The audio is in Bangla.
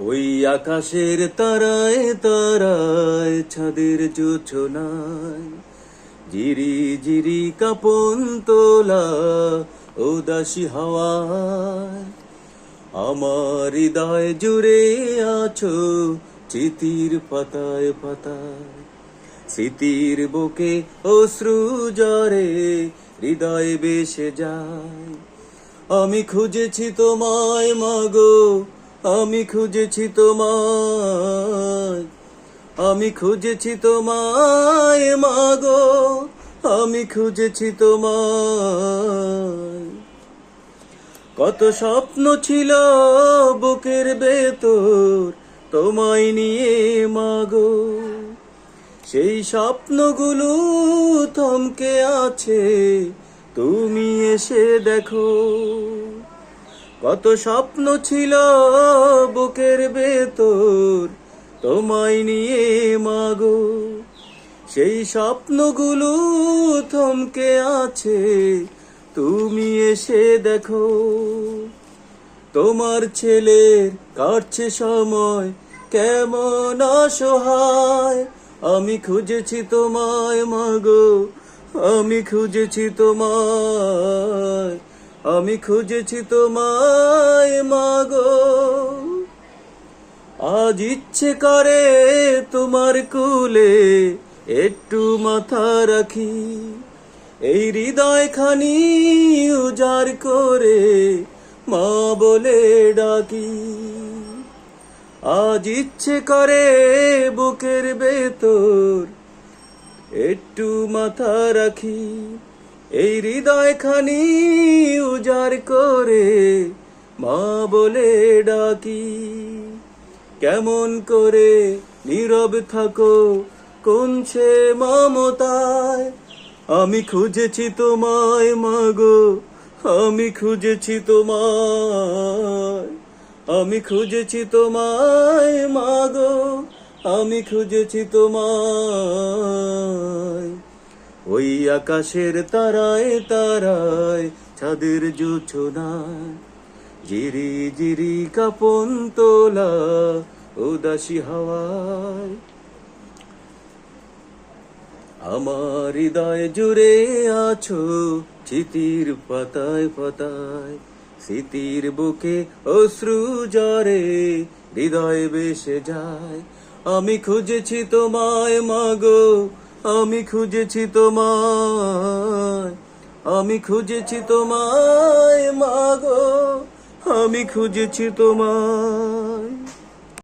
ওই আকাশের তারায় তারায় ছাদের জোছনায় জিরি জিরি কাপন তোলা উদাসী হাওয়ায়। আমার হৃদয় জুড়ে আছো চিতির পাতায় পাতায়। স্মৃতির বুকে অশ্রু জরে হৃদয় বেসে যায়। আমি খুঁজেছি তোমায়, মাগো আমি খুঁজেছি তোমায়, আমি খুঁজেছি তোমায়, মাগো, আমি খুঁজেছি তোমায়। কত স্বপ্ন ছিল বুকের ভেতর তোমায় নিয়ে, মাগো। সেই স্বপ্নগুলো থমকে আছে, তুমি এসে দেখো। কত স্বপ্ন ছিল বুকের ভেতর, তোমায় নিয়ে মাগো। সেই স্বপ্নগুলো থমকে আছে, তুমি এসে দেখো। তোমার ছেলের কাটছে সময়, কেমন অসহায়। আমি খুঁজেছি তোমায় মাগো, আমি খুঁজেছি তোমায়। আমি খুঁজেছি তোমায়, মাগো। আজ ইচ্ছে করে তোমার কুলে একটু মাথা রাখি। এই হৃদয় খানি উজাড় করে মা বলে ডাকি। আজ ইচ্ছে করে বুকের ভেতর একটু মাথা রাখি। এই হৃদয় খানি উজাড় করে মা বলে ডাকি। কেমন করে নীরব থাকো কোন সে মমতায়। আমি খুঁজেছি তোমায় মাগো আমি খুঁজেছি তোমায়। আমি খুঁজেছি তোমায় মাগো আমি খুঁজেছি তোমায়। ওই আকাশের তারায় তারায় ছাদের জোছনায় জিরি জিরি কাপন তোলা, উদাসী হাওয়ায়। আমার হৃদয় জুড়ে আছো চিতির পাতায় পাতায়, স্মৃতির বুকে অশ্রু জরে হৃদয় বেসে যায়। আমি খুঁজেছি তোমায় মাগো আমি খুঁজেছি তোমায় আমি খুঁজেছি তোমায় মাগো আমি খুঁজেছি তোমায়।